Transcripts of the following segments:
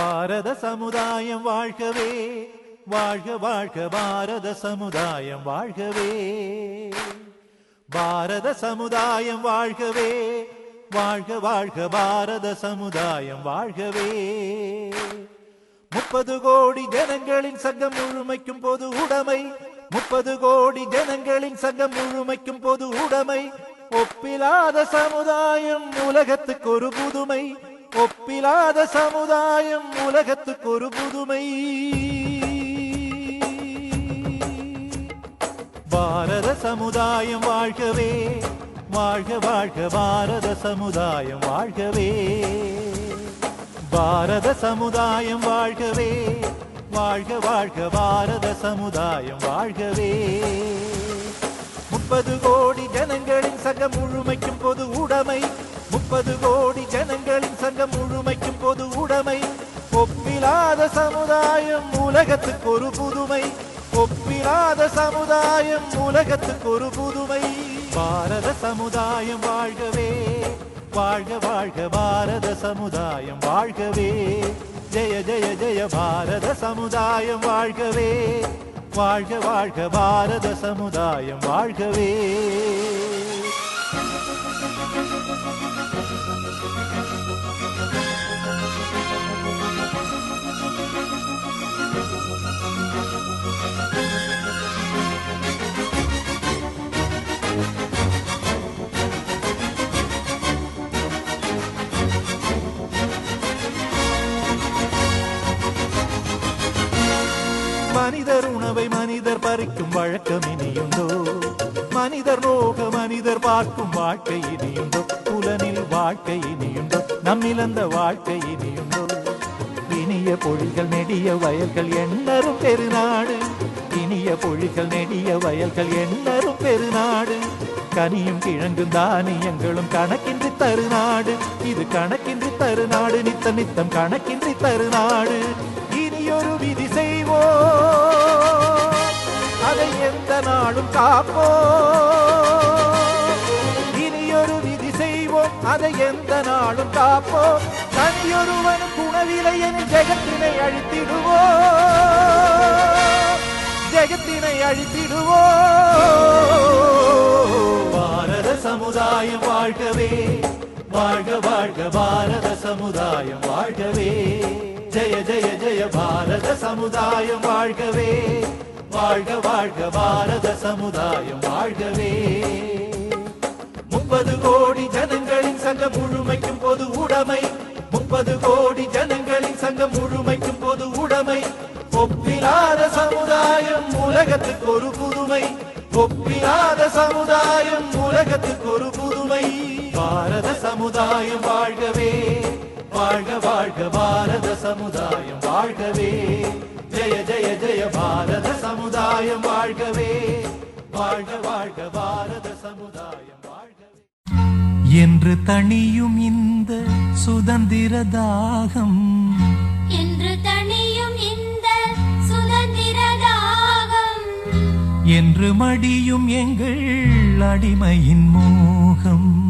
பாரத சமுதாயம் வாழ்கவே வாழ்க வாழ்க பாரத சமுதாயம் வாழ்கவே. பாரத சமுதாயம் வாழ்கவே வாழ்க வாழ்க பாரத சமுதாயம் வாழ்கவே. முப்பது கோடி ஜனங்களின் சங்கம் முழுமைக்கும் பொது உடைமை. முப்பது கோடி ஜனங்களின் சங்கம் முழுமைக்கும் பொது உடைமை. ஒப்பிலாத சமுதாயம் உலகத்துக்கு ஒரு புதுமை. ஒப்பிலாத சமுதாயம் உலகத்துக்கு ஒரு புதுமை. பாரத சமுதாயம் வாழ்கவே வாழ்க வாழ்க பாரத சமுதாயம் வாழ்கவே. பாரத சமுதாயம் வாழ்கவே வாழ்க வாழ்க பாரத சமுதாயம் வாழ்கவே. முப்பது கோடி ஜனங்களின் சக முழுமைக்கும் பொது உடைமை. முப்பது கோடி ஜனங்களின் சமுதாயம் உலகத்துக்கு ஒரு புதுமை. ஒப்பிலாத சமுதாயம் உலகத்துக்கு ஒரு புதுமை. பாரத சமுதாயம் வாழ்கவே வாழ்க வாழ்க பாரத சமுதாயம் வாழ்கவே. ஜெய ஜெய ஜெய பாரத சமுதாயம் வாழ்கவே வாழ்க வாழ்க பாரத சமுதாயம் வாழ்கவே. மனிதர் உணவை மனிதர் பறிக்கும் வழக்கம் இனியுண்டோ? மனிதர் பார்க்கும் வாழ்க்கை இனியுண்டோ புலனில் வாழ்க்கை இனியுண்டோ நம்மிழந்த வாழ்க்கை இனியுண்டோ இனிய பொழிகள் நெடிய வயல்கள் எண்ணரும் பெருநாடு. இனிய பொழிகள் நெடிய வயல்கள் எண்ணரும் பெருநாடு. கனியும் கிழங்கும் தானியங்களும் கணக்கின்றி தருநாடு. இது கணக்கின்றி தருநாடு நித்தம் நித்தம் கணக்கின்றி தருநாடு. இனியொரு விதி செய்வோ அதை எந்த நாளும் காப்போ செய்வோம். அதை எந்த நாளும் காப்போம். தனியொருவன் குணவிலை என ஜெகத்தினை அழித்திடுவோம். ஜெகத்தினை அழித்திடுவோம். பாரத சமுதாயம் வாழ்கவே வாழ்க வாழ்க பாரத சமுதாயம் வாழ்கவே. ஜெய ஜெய ஜெய பாரத சமுதாயம் வாழ்கவே. வாழ்க வாழ்க பாரத சமுதாயம் வாழ்கவே. உடைமை. முப்பது கோடி ஜனங்களின் சங்கம் முழுமைக்கும் பொது உடைமை. ஒப்பிலாத சமுதாயம் உலகத்துக்கு ஒரு புதுமை. ஒப்பிலாத சமுதாயம் உலகத்துக்கு ஒரு புதுமை. பாரத சமுதாயம் வாழ்கவே. வாழ்க வாழ்க பாரத சமுதாயம் வாழ்கவே. ஜெய ஜெய ஜெய பாரத சமுதாயம் வாழ்கவே. வாழ்க வாழ்க பாரத சமுதாயம் என்று தணியும் இந்த சுதந்திர தாகம். என்று தணியும் இந்த சுதந்திர தாகம். என்று மடியும் எங்கள் அடிமையின் மோகம்.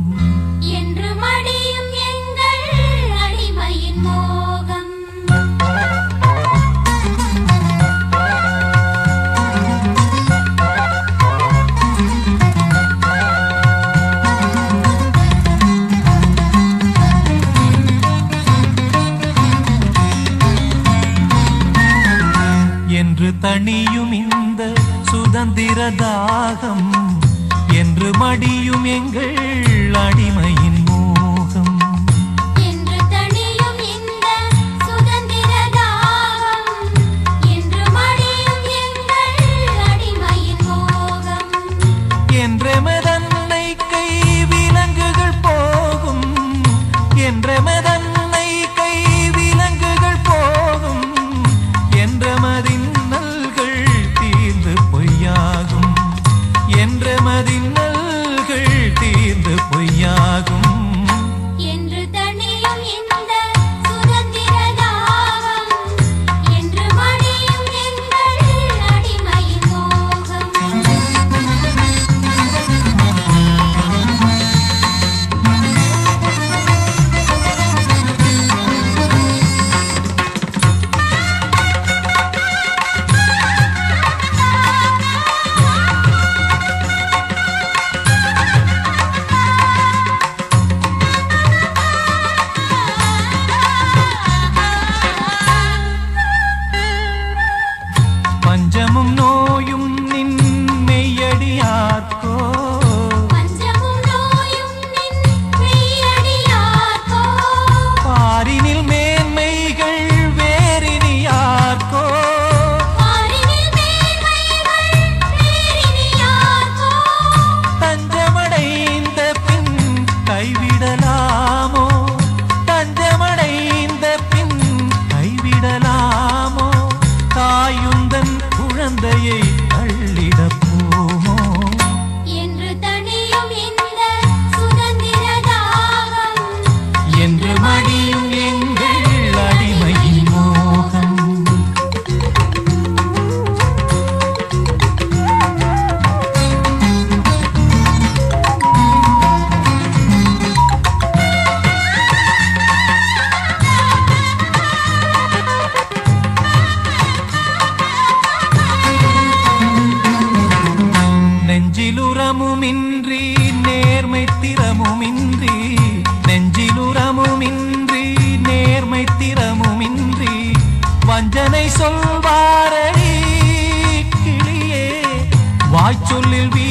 தணியும் இந்த சுதந்திர தாகம் என்று மடியும் எங்கள் அடிமையின் மோகம். என்று வஞ்சனை சொல்வாரடி கிளியே வாய்ச்சொல்லில் வீ